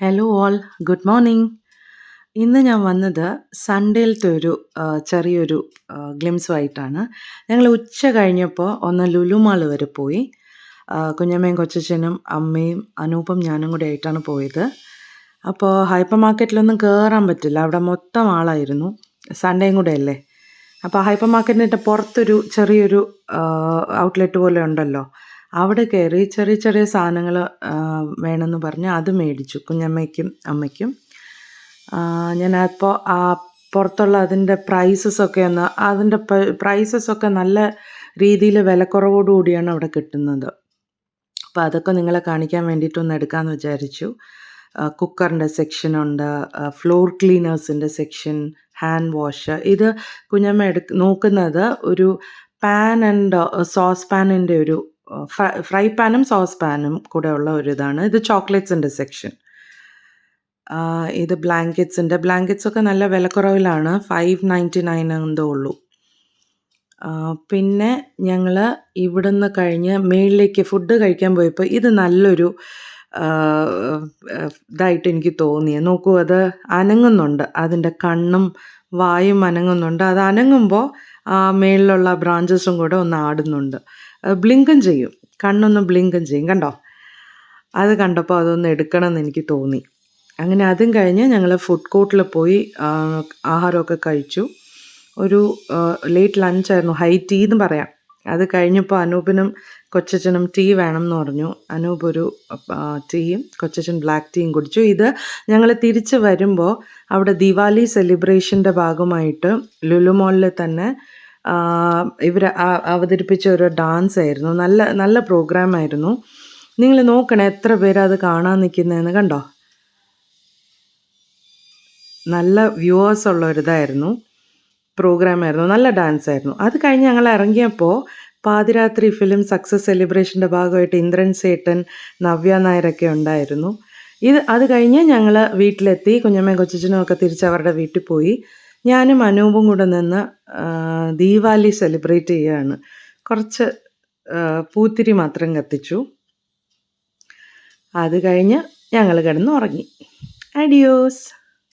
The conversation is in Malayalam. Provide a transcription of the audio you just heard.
ഹലോ ഓൾ ഗുഡ് മോർണിംഗ് ഇന്ന് ഞാൻ വന്നത് സൺഡേയിലത്തെ ഒരു ചെറിയൊരു ഗ്ലിംസുമായിട്ടാണ് ഞങ്ങൾ ഉച്ച കഴിഞ്ഞപ്പോൾ ഒന്ന് ലുലു മാൾ വരെ പോയി. കുഞ്ഞമ്മയും കൊച്ചച്ഛനും അമ്മയും അനൂപും ഞാനും കൂടെ ആയിട്ടാണ് പോയത്. അപ്പോൾ ഹൈപ്പർ മാർക്കറ്റിലൊന്നും കയറാൻ പറ്റില്ല. അവിടെ മൊത്തം ആളായിരുന്നു. സൺഡേയും കൂടെ അല്ലേ? അപ്പോൾ ഹൈപ്പർ മാർക്കറ്റിന്റെ പുറത്തൊരു ചെറിയൊരു ഔട്ട്ലെറ്റ് പോലെ ഉണ്ടല്ലോ. അവിടെ കയറി ചെറിയ ചെറിയ സാധനങ്ങൾ വേണമെന്ന് പറഞ്ഞ് അത് മേടിച്ചു കുഞ്ഞമ്മയ്ക്കും അമ്മയ്ക്കും. ഞാൻ അപ്പോൾ ആ പുറത്തുള്ള അതിന്റെ പ്രൈസസ് ഒക്കെ ഒന്ന് അതിന്റെ പ്രൈസസ് ഒക്കെ നല്ല രീതിയിൽ വിലക്കുറവോടുകൂടിയാണ് അവിടെ കിട്ടുന്നത്. അപ്പോൾ അതൊക്കെ നിങ്ങളെ കാണിക്കാൻ വേണ്ടിയിട്ടൊന്ന് എടുക്കാമെന്ന് വിചാരിച്ചു. കുക്കറിന്റെ സെക്ഷനുണ്ട് ഫ്ലോർ ക്ലീനേഴ്സിന്റെ സെക്ഷൻ ഹാൻഡ് വാഷ് ഇത് കുഞ്ഞമ്മ എടു നോക്കുന്നത് ഒരു പാൻ ആൻഡ് സോസ് പാനിന്റെ ഒരു ഫ്രൈ പാനും സോസ് പാനും കൂടെ ഉള്ള ഒരു ഇതാണ്. ഇത് ചോക്ലേറ്റ്സിന്റെ സെക്ഷൻ. ഇത് ബ്ലാങ്കറ്റ്സിന്റെ ബ്ലാങ്കറ്റ്സ് ഒക്കെ നല്ല വിലക്കുറവിലാണ്. ഫൈവ് നയന്റി നയൻ എന്തോ ഉള്ളൂ. പിന്നെ ഞങ്ങൾ ഇവിടുന്ന് കഴിഞ്ഞ് മേളിലേക്ക് ഫുഡ് കഴിക്കാൻ പോയപ്പോൾ ഇത് നല്ലൊരു ഇതായിട്ട് എനിക്ക് തോന്നി നോക്കൂ അത് അനങ്ങുന്നുണ്ട്. അതിന്റെ കണ്ണും വായും അനങ്ങുന്നുണ്ട്. അത് അനങ്ങുമ്പോൾ മേളിലുള്ള ബ്രാഞ്ചസും കൂടെ ഒന്ന് ആടുന്നുണ്ട്. ബ്ലിങ്കും ചെയ്യും. കണ്ണൊന്ന് ബ്ലിങ്കും ചെയ്യും. കണ്ടോ? അത് കണ്ടപ്പോൾ അതൊന്ന് എടുക്കണമെന്ന് എനിക്ക് തോന്നി. അങ്ങനെ അതും കഴിഞ്ഞ് ഞങ്ങൾ ഫുഡ് കോർട്ടിൽ പോയി ആഹാരമൊക്കെ കഴിച്ചു. ഒരു ലേറ്റ് ലഞ്ചായിരുന്നു ഹൈ ടീ എന്ന് പറയാം. അത് കഴിഞ്ഞപ്പോൾ അനൂപിനും കൊച്ചച്ചനും ടീ വേണം എന്ന് പറഞ്ഞു. അനൂപ് ഒരു ടീയും കൊച്ചച്ഛൻ ബ്ലാക്ക് ടീയും കുടിച്ചു. ഇത് ഞങ്ങൾ തിരിച്ച് വരുമ്പോൾ അവിടെ ദിവാലി സെലിബ്രേഷന്റെ ഭാഗമായിട്ട് ലുലുമോളിൽ തന്നെ ഇവർ അവതരിപ്പിച്ച ഒരു ഡാൻസ് ആയിരുന്നു. നല്ല നല്ല പ്രോഗ്രാം ആയിരുന്നു. നിങ്ങൾ നോക്കണേ എത്ര പേര് അത് കാണാൻ നിൽക്കുന്നതെന്ന് കണ്ടോ? നല്ല വ്യൂവേഴ്സ് ഉള്ള ഒരിതായിരുന്നു പ്രോഗ്രാമായിരുന്നു നല്ല ഡാൻസ് ആയിരുന്നു. അത് കഴിഞ്ഞ് ഞങ്ങൾ ഇറങ്ങിയപ്പോൾ പാതിരാത്രി ഫിലിം സക്സസ് സെലിബ്രേഷന്റെ ഭാഗമായിട്ട് ഇന്ദ്രൻ സേട്ടൻ നവ്യ നായരൊക്കെ ഉണ്ടായിരുന്നു. ഇത് അത് കഴിഞ്ഞ് ഞങ്ങൾ വീട്ടിലെത്തി. കുഞ്ഞമ്മയും കൊച്ചച്ഛനും ഒക്കെ തിരിച്ച് അവരുടെ വീട്ടിൽ പോയി. ഞാനും അനൂപും കൂടെ നിന്ന് ദീപാവലി സെലിബ്രേറ്റ് ചെയ്യുകയാണ് കുറച്ച് പൂത്തിരി മാത്രം കത്തിച്ചു. അത് കഴിഞ്ഞ് ഞങ്ങൾ കിടന്ന് ഉറങ്ങി അഡിയോസ്